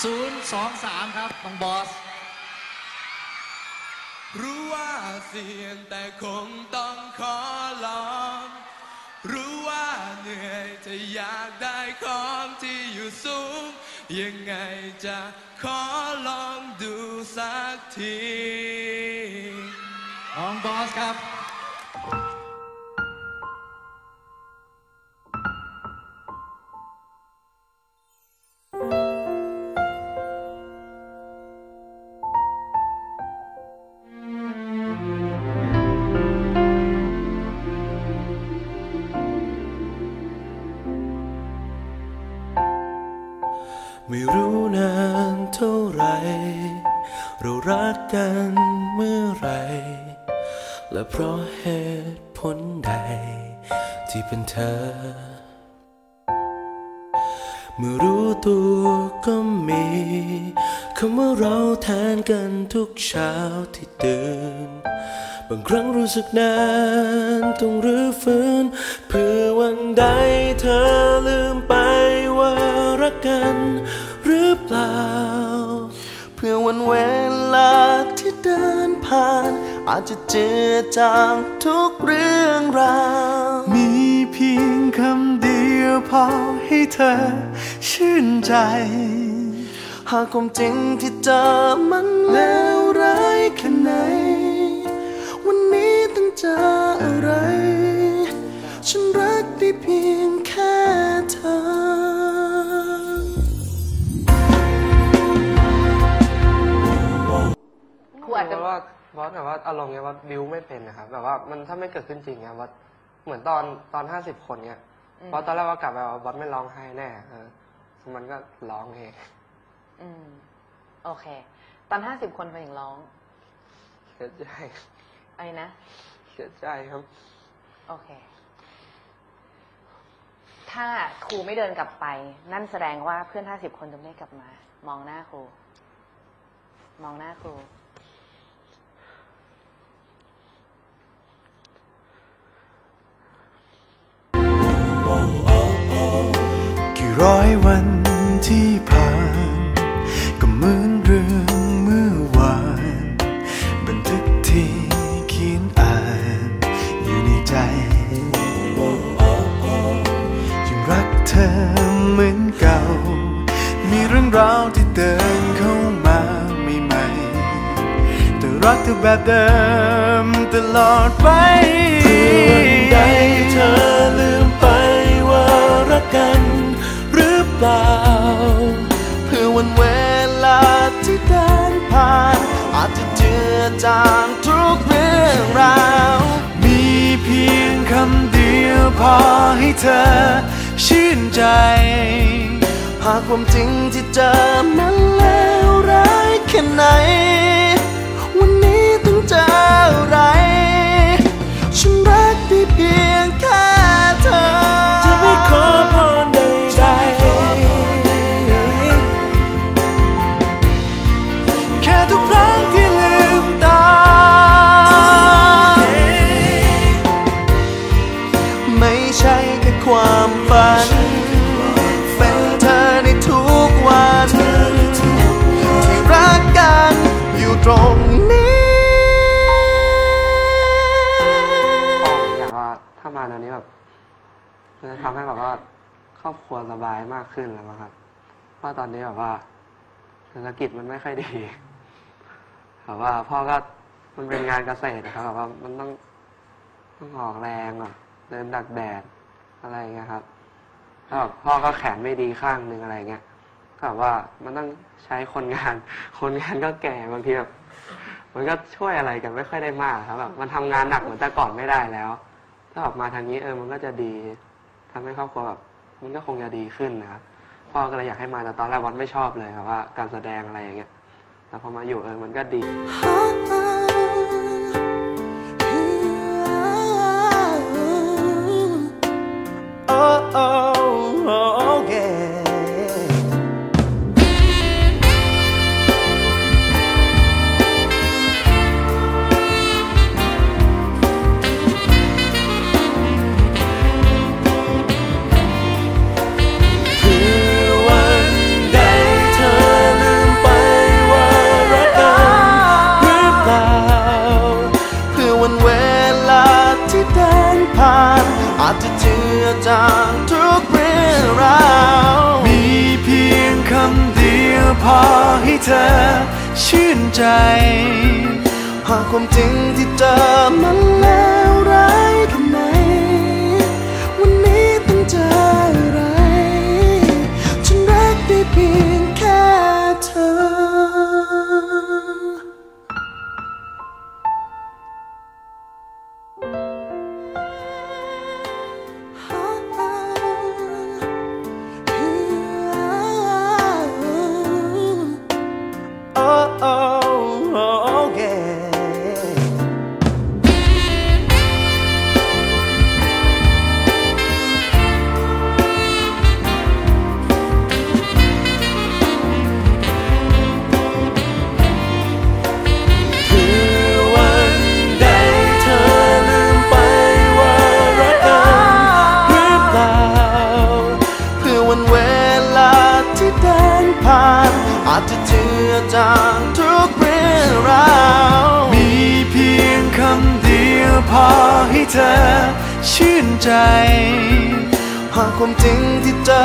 023 ครับน้องบอส รู้ว่าเสี่ยงแต่คงต้องขอลองรู้ว่าเหนื่อยจะอยากได้ของที่อยู่สูง ยังไงจะขอลองดูสักที น้องบอสครับ เรารักกันเมื่อไร และเพราะเหตุผลใด ที่เป็นเธอ เมื่อรู้ตัวก็มีคำว่าเราแทนกันทุกเช้าที่ตื่น บางครั้งรู้สึกนานต้องรื้อฟื้นเพื่อวันใดเธอลืมไปว่ารักกันหรือเปล่า พื่อวันเวลาที่เดินผ่าน อาจจะเจอจางทุกเรื่องราว มีเพียงคำเดียวพอให้เธอชื่นใจ หากความจริงที่เจอมันแล้วร้ายแค่ไหน วันนี้ต้องเจออะไร ฉันรักได้เพียง ว่าอารมณ์เนี้ยว่าบิวไม่เป็นนะครับแบบว่ามันถ้าไม่เกิดขึ้นจริงเนี่ยบอสเหมือนตอนตอนห้าสิบคนเนี่ยอืมบอสตอนแรกว่ากลับไปว่าบอสไม่ร้องไห้แน่เออมันก็ร้องเองอืมโอเค ตอนห้าสิบคนไปถึงร้องเสียใจอะไรนะเสียใจครับ โอเค ถ้าครูไม่เดินกลับไป นั่นแสดงว่าเพื่อนห้าสิบคนจะไม่กลับมา มองหน้าครู มองหน้าครู กี่ร้อยวันที่ผ่าน ก็เหมือนเรื่องเมื่อวาน บันทึกที่เขียนอ่านอยู่ในใจ ยังรักเธอเหมือนเก่า มีเรื่องราวที่เดินเข้ามาใหม่ๆแต่รักเธอแบบเดิมตลอดไปเพื่อวันใดเธอ กันหรือเปล่า เพื่อวันเวลาที่เดินผ่าน อาจจะเจือจางทุกเรื่องราว มีเพียงคำเดียวพอให้เธอชื่นใจ หากความจริงที่เจอมันแลว ทำให้แบบว่าครอบครัวสบายมากขึ้นแล้วมั้งครับเพราะตอนนี้แบบว่าเศรษฐกิจมันไม่ค่อยดีแบบว่าพ่อก็มันเป็นงานเกษตรนะครับแบบว่ามันต้องต้องออกแรงอะเดินดักแดดอะไรเงี้ยครับแล้วแบบพ่อก็แขนไม่ดีข้างหนึ่งอะไรเงี้ยก็แบบว่ามันต้องใช้คนงาน คนงานก็แก่บางทีแบบมันก็ช่วยอะไรกันไม่ค่อยได้มากครับแบบมันทำงานหนักเหมือนแต่ก่อนไม่ได้แล้ว ถ้าออกมาทางนี้เออมันก็จะดี ทำให้ครอบครัวแบบมันก็คงจะดีขึ้นนะครับ พ่อก็เลยอยากให้มาแต่ตอนแรกวัดไม่ชอบเลยครับว่า การแสดงอะไรอย่างเงี้ยแต่พอมาอยู่เออมันก็ดี จางทุกเรื่องราวมีเพียงคำเดียวพอให้เธอชื่นใจ หากความจริงที่เจอมัน อาจจะเจือจางทุกเรื่องราวมีเพียงคำเดียวพอให้เธอชื่นใจ หากความจริงที่เจอ